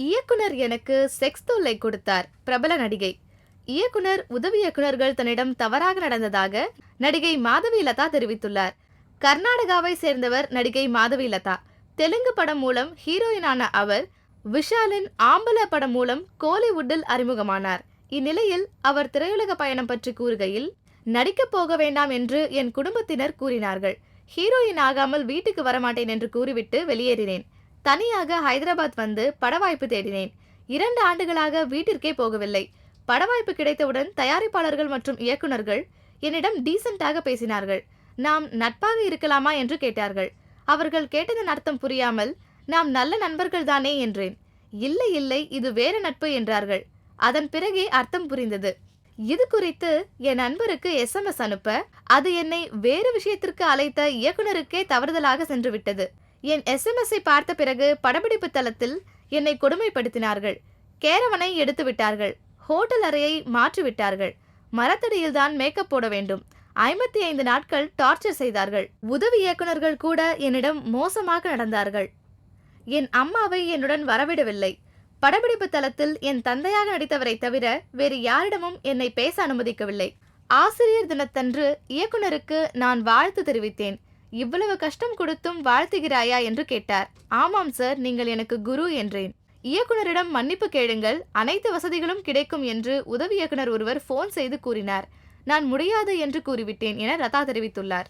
இயக்குனர் எனக்கு செக்ஸ் தொல்லை கொடுத்தார். பிரபல நடிகை. இயக்குனர் உதவி இயக்குனர்கள் தன்னிடம் தவறாக நடந்ததாக நடிகை மாதவி லதா தெரிவித்துள்ளார். கர்நாடகாவை சேர்ந்தவர் நடிகை மாதவி லதா. தெலுங்கு படம் மூலம் ஹீரோயினான அவர் விஷாலின் ஆம்பல படம் மூலம் கோலிவுட்டில் அறிமுகமானார். இந்நிலையில் அவர் திரையுலக பயணம் பற்றி கூறுகையில் நடிக்கப் போக வேண்டாம் என்று என் குடும்பத்தினர் கூறினார்கள். ஹீரோயின் ஆகாமல் வீட்டுக்கு வரமாட்டேன் என்று கூறிவிட்டு வெளியேறினேன். தனியாக ஹைதராபாத் வந்து படவாய்ப்பு தேடினேன். இரண்டு ஆண்டுகளாக வீட்டிற்கே போகவில்லை. படவாய்ப்பு கிடைத்தவுடன் தயாரிப்பாளர்கள் மற்றும் இயக்குனர்கள் என்னிடம் டீசெண்டாக பேசினார்கள். நாம் நட்பாக இருக்கலாமா என்று கேட்டார்கள். அவர்கள் கேட்டதன் அர்த்தம் புரியாமல் நாம் நல்ல நண்பர்கள் தானே என்றேன். இல்லை இல்லை இது வேற நட்பு என்றார்கள். அதன் பிறகே அர்த்தம் புரிந்தது. இது குறித்து என் நண்பருக்கு எஸ்எம்எஸ் அனுப்ப அது என்னை வேறு விஷயத்திற்கு அழைத்த இயக்குனருக்கே தவறுதலாக சென்று விட்டது என் எஸ்எம்எஸ்ஸை பார்த்த பிறகு படப்பிடிப்பு தளத்தில் என்னை கொடுமைப்படுத்தினார்கள். கேரவனை எடுத்து விட்டார்கள். ஹோட்டல் அறையை மாற்றி விட்டார்கள். மரத்தடியில்தான் மேக்கப் போட வேண்டும். ஐம்பத்தி ஐந்து நாட்கள் டார்ச்சர் செய்தார்கள். உதவி இயக்குனர்கள் கூட என்னிடம் மோசமாக நடந்தார்கள். என் அம்மாவை என்னுடன் வரவிடவில்லை. படப்பிடிப்பு தளத்தில் என் தந்தையாக நடித்தவரை தவிர வேறு யாரிடமும் என்னை பேச அனுமதிக்கவில்லை. ஆசிரியர் தினத்தன்று இயக்குனருக்கு நான் வாழ்த்து தெரிவித்தேன். இவ்வளவு கஷ்டம் கொடுத்தும் வாழ்த்துகிறாயா என்று கேட்டார். ஆமாம் சார் நீங்கள் எனக்கு குரு என்றேன். இயக்குனரிடம் மன்னிப்பு கேளுங்கள் அனைத்து வசதிகளும் கிடைக்கும் என்று உதவி இயக்குனர் ஒருவர் ஃபோன் செய்து கூறினார். நான் முடியாது என்று கூறிவிட்டேன் என ரதா தெரிவித்துள்ளார்.